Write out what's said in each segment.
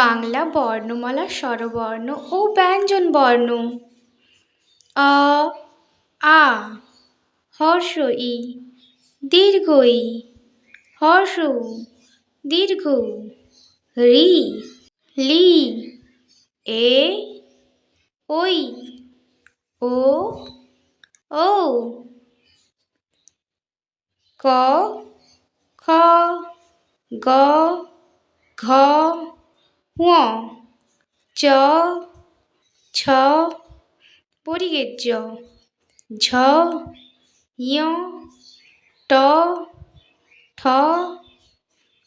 বাংলা বর্ণমালা স্বরবর্ণ ও ব্যঞ্জন বর্ণ। অ আ হর্ষ ই দীর্ঘ ই হর্ষ, দীর্ঘ, রি, লি, এ ওই ও ও ক, খ, গ, ঘ ঙ চ, ছ পরিগের ঝ, ঞ, ট ঠ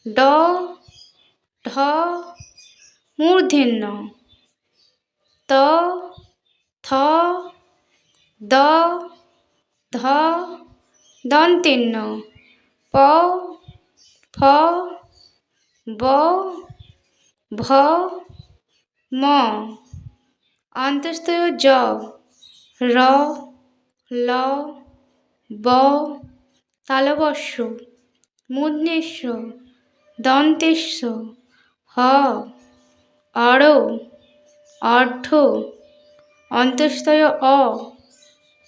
ড, ঢ, মূর্ধন্য, ত, থ, দ, ধ, দন্তেন্য, প, ফ, ব ভ, ম অন্তস্থ জ, র, ল, ব তালবস্য মূর্ধন্য দন্তেশ্ব হ, অর, অর্ধ অন্তস্থ অ,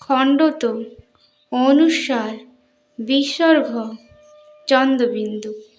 খণ্ডত, অনুসার, বিসর্গ, চন্দ্রবিন্দু।